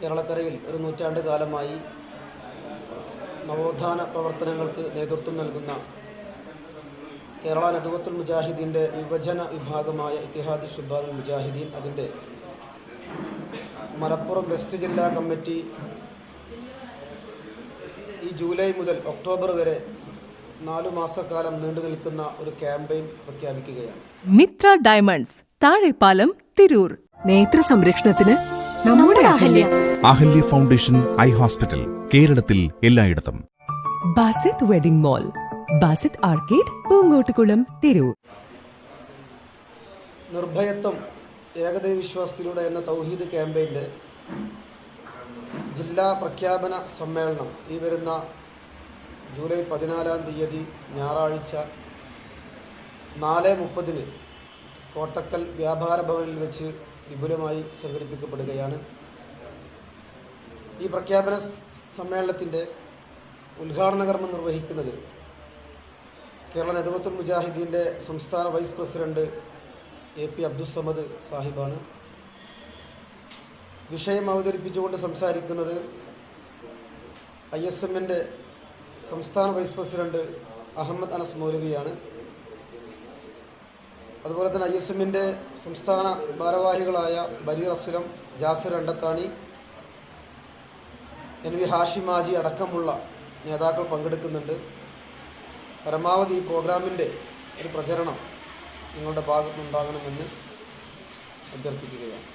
കേരളക്കരയിൽ ഒരു നൂറ്റാണ്ട് കാലമായി നവോത്ഥാന പ്രവർത്തനങ്ങൾക്ക് നേതൃത്വം നൽകുന്ന കേരള നദുവത്തുൽ മുജാഹിദീന്റെ യുവജന വിഭാഗമായ ഇത്തിഹാദ് ഷുബാൽ മുജാഹിദീൻ അതിന്റെ മലപ്പുറം വെസ്റ്റ് ജില്ലാ കമ്മിറ്റി ഈ ജൂലൈ മുതൽ ഒക്ടോബർ വരെ നാലു മാസക്കാലം നീണ്ടു നിൽക്കുന്ന ഒരു ക്യാമ്പയിൻ പ്രഖ്യാപിക്കുകയാണ്. മിത്ര ഡയമണ്ട്സ് താഴെപ്പാലം തിരൂർ. നേത്ര സംരക്ഷണത്തിന് നമ്മുടെ Ahalya. Ahalya foundation eye hospital കേരളത്തിൽ എല്ലായിടത്തും. Basith wedding mall Basith arcade Poongottukulam Tirur. നിർഭയത്വം ഏകദൈവ വിശ്വാസത്തിലൂടെ എന്ന തൗഹീദ് ക്യാമ്പയിന്റെ ജില്ലാ പ്രഖ്യാപന സമ്മേളനം ഈ വരുന്ന ജൂലൈ പതിനാലാം തീയതി ഞായറാഴ്ച നാല് മുപ്പതിന് കോട്ടക്കൽ വ്യാപാര ഭവനിൽ വെച്ച് വിപുലമായി സംഘടിപ്പിക്കപ്പെടുകയാണ്. ഈ പ്രഖ്യാപന സമ്മേളനത്തിന്റെ ഉദ്ഘാടന കർമ്മം നിർവഹിക്കുന്നത് കേരള നദവത്തുൽ മുജാഹിദീന്റെ സംസ്ഥാന vice president A P Abdussamad സാഹിബാണ്. വിഷയം അവതരിപ്പിച്ചുകൊണ്ട് സംസാരിക്കുന്നത് ഐ എസ് എമ്മിന്റെ സംസ്ഥാന വൈസ് പ്രസിഡന്റ് അഹമ്മദ് അനസ് മൗലവിയാണ്. അതുപോലെ തന്നെ ഐ എസ് എമ്മിന്റെ സംസ്ഥാന ഭാരവാഹികളായ ബരീർ അസുലം ജാസിർ രണ്ടത്താണി എൻ വി ഹാഷിമാജി അടക്കമുള്ള നേതാക്കൾ പങ്കെടുക്കുന്നുണ്ട്. പരമാവധി ഈ പ്രോഗ്രാമിന്റെ ഒരു പ്രചരണം നിങ്ങളുടെ ഭാഗത്തുനിന്നുണ്ടാകണമെന്ന് അഭ്യർത്ഥിക്കുകയാണ്.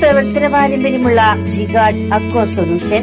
പ്രവർത്തന പാരമ്പര്യമുള്ള ജിഗാഡ് അക്വ സൊല്യൂഷൻ